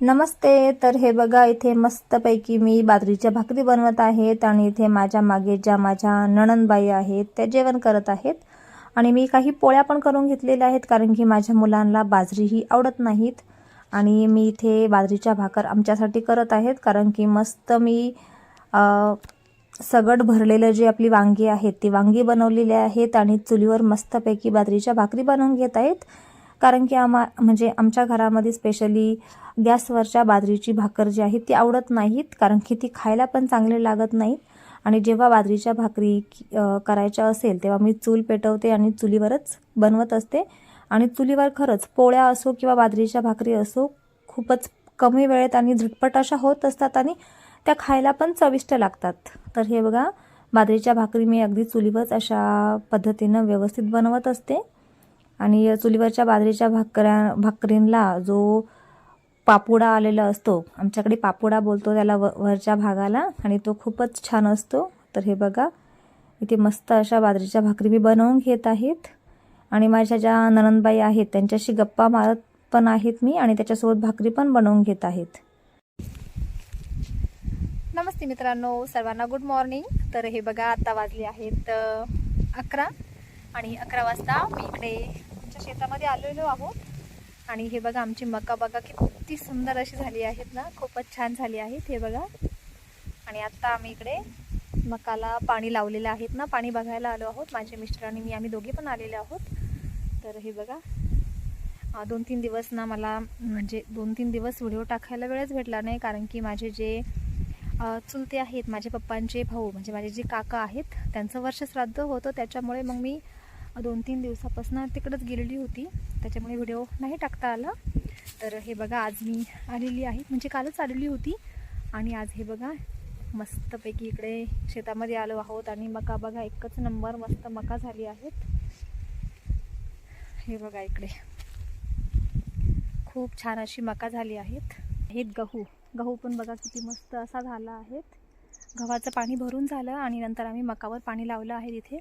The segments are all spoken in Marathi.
नमस्ते तर हे बघा इथे मस्तपैकी मी बाजरीच्या भाकरी बनवत आहेत आणि इथे माझ्या मागे ज्या माझ्या नणनबाई आहेत त्या जेवण करत आहेत. आणि मी काही पोळ्या पण करून घेतलेल्या आहेत कारण की माझ्या मुलांना बाजरी ही आवडत नाहीत. आणि मी इथे बाजरीच्या भाकर आमच्यासाठी करत आहेत कारण की मस्त मी अ, सगट भरलेलं जे आपली वांगी आहेत ती वांगी बनवलेली आहेत आणि चुलीवर मस्तपैकी बाजरीच्या भाकरी बनवून घेत आहेत. कारण की आम्हा म्हणजे आमच्या घरामध्ये स्पेशली गॅसवरच्या बाजरीची भाकर जी आहे ती आवडत नाहीत कारण की ती खायला पण चांगले लागत नाहीत. आणि जेव्हा बाजरीच्या भाकरी करायच्या असेल तेव्हा मी चूल पेटवते आणि चुलीवरच बनवत असते. आणि चुलीवर खरंच पोळ्या असो किंवा बाजरीच्या भाकरी असो खूपच कमी वेळेत आणि झटपट अशा होत असतात आणि त्या खायला पण चविष्ट लागतात. तर हे बघा बाजरीच्या भाकरी मी अगदी चुलीवरच अशा पद्धतीनं व्यवस्थित बनवत असते. आणि या चुलीवरच्या बाजरीच्या भाकऱ्या भाकरींला जो पापुडा आलेला असतो आमच्याकडे पापुडा बोलतो त्याला व वरच्या भागाला आणि तो खूपच छान असतो. तर हे बघा इथे मस्त अशा बाजरीच्या भाकरी मी बनवून घेत आहेत. आणि माझ्या ज्या ननंदबाई आहेत त्यांच्याशी गप्पा मारत पण आहेत मी आणि त्याच्यासोबत भाकरी पण बनवून घेत आहेत. नमस्ते मित्रांनो सर्वांना गुड मॉर्निंग तर हे बघा आता वाजले आहेत अकरा. आणि अकरा वाजता मी इकडे शेतामध्ये आलेलो आहोत. आणि हे बघा आमची मका बघा किती सुंदर अशी झाली आहेत ना. खूपच छान झाली आहेत हे बघा. आणि आत्ता आम्ही इकडे मकाला पाणी लावलेलं आहेत ना. पाणी बघायला आलो आहोत. माझे मिस्टर आणि मी आम्ही दोघे पण आलेले आहोत. तर हे बघा दोन तीन दिवस ना मला म्हणजे दोन तीन दिवस व्हिडिओ टाकायला वेळच भेटला नाही. कारण की माझे जे चुलते आहेत माझे पप्पांचे भाऊ म्हणजे माझे जे काका आहेत त्यांचं वर्ष श्राद्ध होतं. त्याच्यामुळे मग मी दोन तीन दिवसापासून तिकडंच गेलेली होती. त्याच्यामुळे व्हिडिओ नाही टाकता आला. तर हे बघा आज मी आलेली आहे. म्हणजे कालच आलेली होती. आणि आज हे बघा मस्तपैकी इकडे शेतामध्ये आलो आहोत. आणि मका बघा एकच नंबर मस्त मका झाली आहेत. हे बघा इकडे. खूप छान अशी मका झाली आहेत. हे गहू. गहू पण बघा किती मस्त असा झाला आहेत. गव्हाचं पाणी भरून झालं आणि नंतर आम्ही मकावर पाणी लावलं आहे तिथे.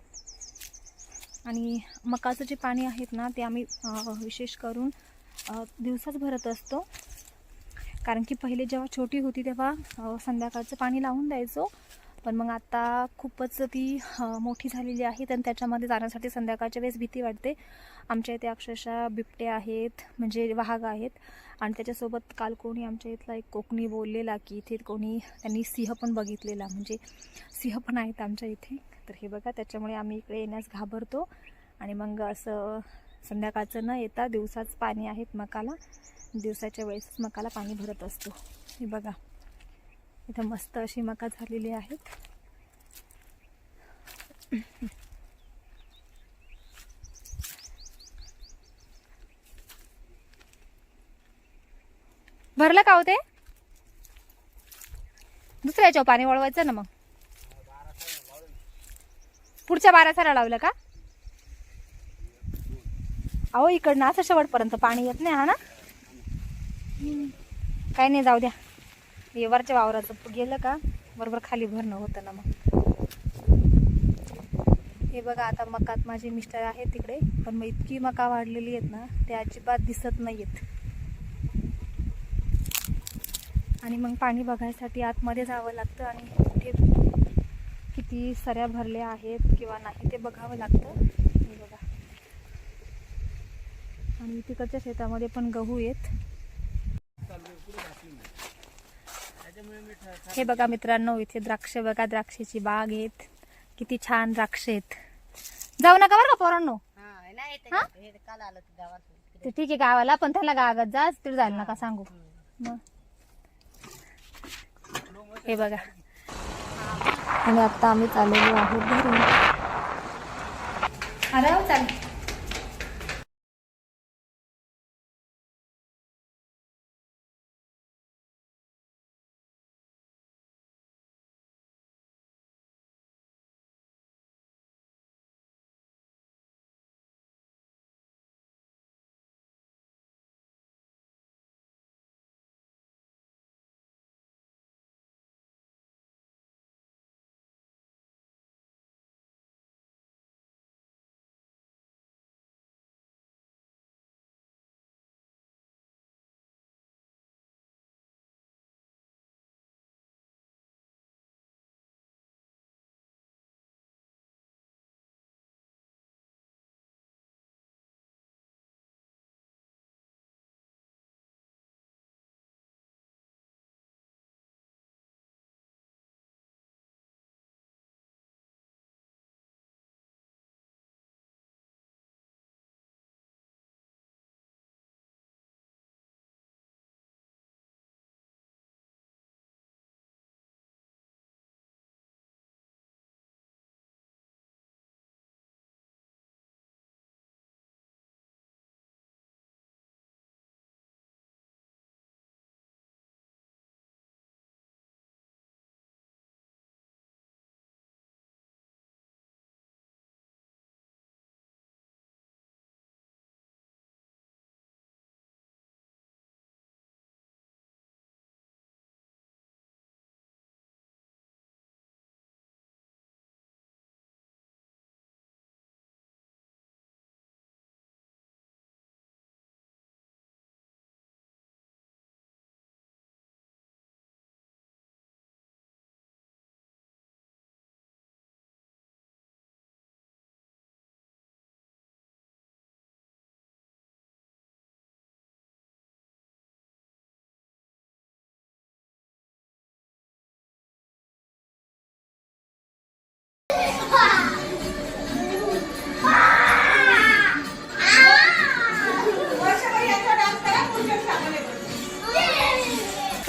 आणि मकाचं जे पाणी आहेत ना ते आम्ही विशेष करून दिवसाच भरत असतो. कारण की पहिले जेव्हा छोटी होती तेव्हा संध्याकाळचं पाणी लावून द्यायचो. पण मग आता खूपच ती मोठी झालेली आहे. आणि त्याच्यामध्ये जाण्यासाठी संध्याकाळच्या वेळेस भीती वाटते. आमच्या इथे अक्षरशः बिबटे आहेत म्हणजे वाघ आहेत. आणि त्याच्यासोबत काल कोणी आमच्या इथला एक कोकणी बोललेला की इथे कोणी त्यांनी सिंह पण बघितलेला. म्हणजे सिंह पण आहेत आमच्या इथे. तर हे बघा त्याच्यामुळे आम्ही इकडे येण्यास घाबरतो. आणि मग असं संध्याकाळचं न येता दिवसाच पाणी आहेत मकाला. दिवसाच्या वेळेसच मकाला पाणी भरत असतो. हे बघा. इथं मस्त अशी मका झालेली आहेत. भरलं का होते दुसऱ्या याच्यावर पाणी वळवायचं ना मग. पुढच्या बारा सारा लावलं का? अहो इकडनं असं शेवटपर्यंत पाणी येत नाही हा ना? काही काय नाही जाऊ द्या. ते वरच्या वावराचं गेलं का बरोबर खाली भरणं होतं ना मग. हे बघा आता मकात माझे मिस्टर आहेत तिकडे पण मग इतकी मका वाढलेली आहेत ना ते अजिबात दिसत नाही आहेत आणि मग पाणी बघायसाठी आतमध्ये जावं लागतं आणि कुठे किती सऱ्या भरल्या आहेत किंवा नाही ते बघावं लागतं. हे बघा. आणि तिकडच्या शेतामध्ये पण गहू आहेत. हे बघा मित्रांनो इथे द्राक्ष बघा द्राक्षाची बाग आहेत. किती छान द्राक्ष आहेत. जाऊ नका बरं का पोरांनो. हा, ते- आलं ठीक आहे गावाला पण त्याला गावात जा तिथे जायला नका सांगू. मग. हे बघा. आणि आता आम्ही चाललेलो आहोत घरी. अरे चालेल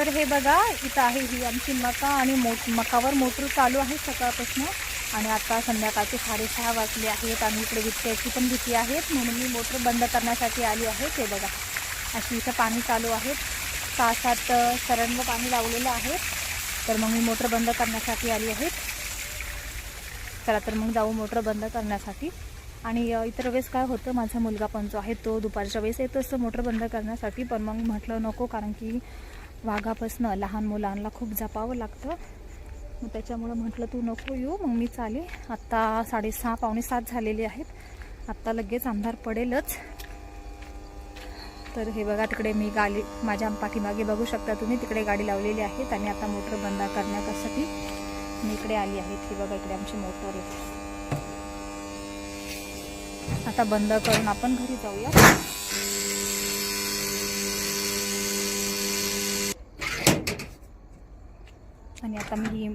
तर हे बघा इथं आहे ही आमची मका आणि मोट मकावर मोटर चालू आहे सकाळपासून. आणि आता संध्याकाळचे साडेसहा वाजले आहेत आणि इकडे विटक्याची पण भीती आहेत म्हणून मी मोटर बंद करण्यासाठी आली आहे. ते बघा अशी इथं पाणी चालू आहे. सहा सात सरंग पाणी लावलेलं आहे. तर मग मी मोटर बंद करण्यासाठी आली आहे. चला तर मग जाऊ मोटर बंद करण्यासाठी. आणि इतर वेळेस काय होतं माझा मुलगा पण जो आहे तो दुपारच्या वेळेस येत असतो मोटर बंद करण्यासाठी. पण मग म्हटलं नको कारण की वाघापासनं लहान मुलांना खूप जपावं लागतं. मग त्याच्यामुळं म्हटलं तू नको येऊ मग मी चाले आत्ता साडेसहा पावणे सात झालेले आहेत. आत्ता लगेच अंधार पडेलच. तर हे बघा तिकडे मी गाडी माझ्या पाठीमागे बघू शकता तुम्ही तिकडे गाडी लावलेली आहेत आणि आता मोटर बंद करण्यासाठी मी इकडे आली आहे. ही बघा इकडे आमची मोटर आहे. आता बंद करून आपण घरी जाऊया आणि आता मी ही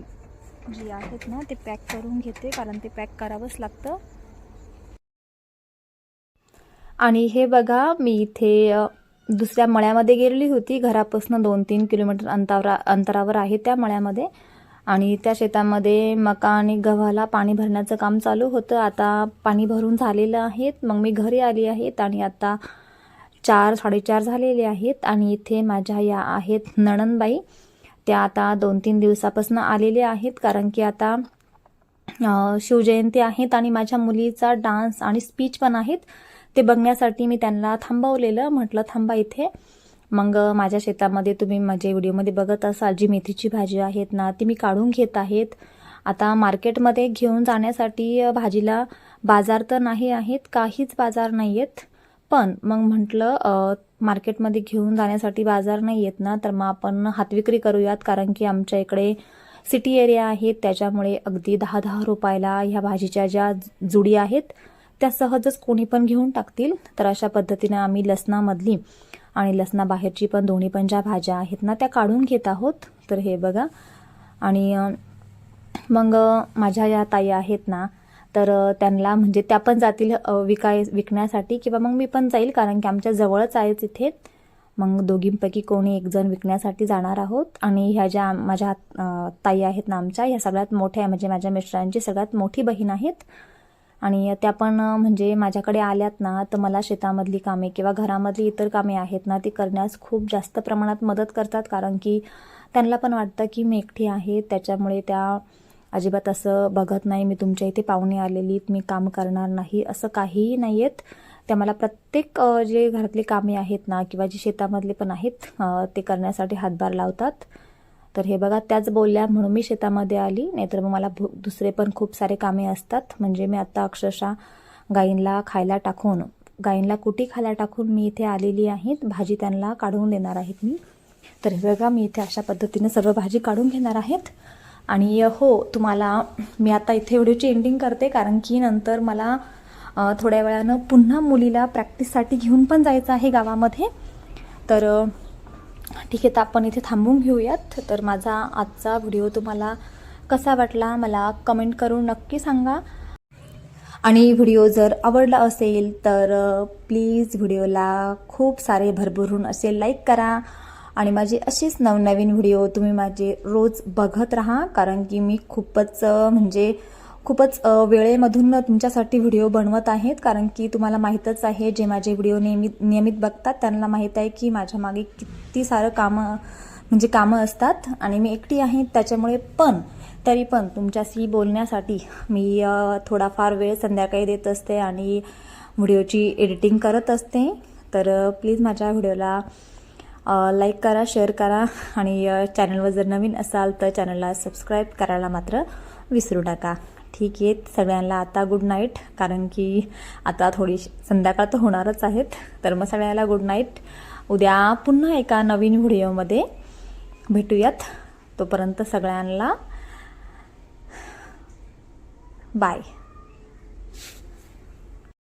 जी आहेत ना ते पॅक करून घेते कारण ते पॅक करावंच लागतं. आणि हे बघा मी इथे दुसऱ्या मळ्यामध्ये गेलेली होती. घरापासून दोन तीन किलोमीटर अंतरा अंतरावर आहे त्या मळ्यामध्ये. आणि त्या शेतामध्ये मका आणि गव्हाला पाणी भरण्याचं काम चालू होतं. आता पाणी भरून झालेलं आहेत. मग मी घरी आली आहेत आणि आता चार साडेचार झालेले आहेत. आणि इथे माझ्या या आहेत नणनबाई त्या आता दोन तीन दिवसापासून आलेल्या आहेत कारण की आता शिवजयंती आहेत आणि माझ्या मुलीचा डान्स आणि स्पीच पण आहेत. ते बघण्यासाठी मी त्यांना थांबवलेलं म्हटलं थांबा इथे. मग माझ्या शेतामध्ये तुम्ही माझ्या व्हिडिओमध्ये बघत असाल जी मेथीची भाजी आहेत ना ती मी काढून घेत आहेत. आता मार्केटमध्ये घेऊन जाण्यासाठी भाजीला बाजार तर नाही आहेत काहीच बाजार नाही आहेत. पण मग म्हटलं मार्केटमध्ये घेऊन जाण्यासाठी बाजार नाही येत ना तर मग आपण हातविक्री करूयात. कारण की आमच्या इकडे सिटी एरिया आहेत त्याच्यामुळे अगदी दहा दहा रुपयाला ह्या भाजीच्या ज्या जुडी आहेत त्या सहजच कोणी पण घेऊन टाकतील. तर अशा पद्धतीने आम्ही लसणामधली आणि लसणाबाहेरची पण दोन्ही पण ज्या भाज्या आहेत ना त्या काढून घेत आहोत. तर हे बघा. आणि मग माझ्या या ताई आहेत ना तर त्यांना म्हणजे त्या पण जातील विकाय विकण्यासाठी किंवा मग मी पण जाईल कारण की आमच्या जवळच आहेच तिथे मग दोघींपैकी कोणी एकजण विकण्यासाठी जाणार आहोत आणि ह्या ज्या माझ्या ताई आहेत ना आमच्या ह्या सगळ्यात मोठ्या म्हणजे माझ्या मिस्टरांची सगळ्यात मोठी बहीण आहेत. आणि त्या पण म्हणजे माझ्याकडे आल्यात ना तर मला शेतामधली कामे किंवा घरामधली इतर कामे आहेत ना ती करण्यास खूप जास्त प्रमाणात मदत करतात. कारण की त्यांना पण वाटतं की मी एकटी आहे त्याच्यामुळे त्या अजिबात असं बघत नाही मी तुमच्या इथे पाहुणे आलेली मी काम करणार नाही असं काहीही नाही आहेत त्या मला प्रत्येक जे घरातली कामे आहेत ना किंवा जे शेतामधले पण आहेत ते करण्यासाठी हातभार लावतात. तर हे बघा त्याच बोलल्या म्हणून मी शेतामध्ये आली नाहीतर मग मला दुसरे पण खूप सारे कामे असतात. म्हणजे मी आता अक्षरशः गाईंला खायला टाकून गाईंला कुटी खायला टाकून मी इथे आलेली आहे. भाजी त्यांना काढून देणार आहेत मी. तर हे बघा मी इथे अशा पद्धतीने सर्व भाजी काढून घेणार आहेत. आणि हो तुम्हाला मी आता इथे व्हिडिओची एंडिंग करते कारण की नंतर मला थोड्या वेळानं पुन्हा मुलीला प्रॅक्टिससाठी घेऊन पण जायचं आहे गावामध्ये. तर ठीक आहे तर आपण इथे थांबून घेऊयात. तर माझा आजचा व्हिडिओ तुम्हाला कसा वाटला मला कमेंट करून नक्की सांगा. आणि व्हिडिओ जर आवडला असेल तर प्लीज व्हिडिओला खूप सारे भरभरून असे लाईक करा. आणि माझे असेच नवनवीन व्हिडिओ तुम्ही माझे रोज बघत राहा कारण की मी खूपच म्हणजे खूपच वेळेमधून तुमच्यासाठी व्हिडिओ बनवत आहेत कारण की तुम्हाला माहीतच आहे जे माझे व्हिडिओ नियमित नियमित बघतात त्यांना माहीत आहे की माझ्या मागे किती सारं कामं म्हणजे कामं असतात आणि मी एकटी आहे त्याच्यामुळे पण तरी पण तुमच्याशी बोलण्यासाठी मी थोडाफार वेळ संध्याकाळी देत असते आणि व्हिडिओची एडिटिंग करत असते. तर प्लीज माझ्या व्हिडिओला लाईक करा शेअर करा आणि चॅनलवर जर नवीन असाल तर चॅनलला सबस्क्राईब करायला मात्र विसरू नका. ठीक आहे सगळ्यांना आता गुड नाईट कारण की आता थोडी संध्याकाळ तर होणारच आहेत. तर मग सगळ्यांना गुड नाईट उद्या पुन्हा एका नवीन व्हिडिओमध्ये भेटूयात. तोपर्यंत सगळ्यांना बाय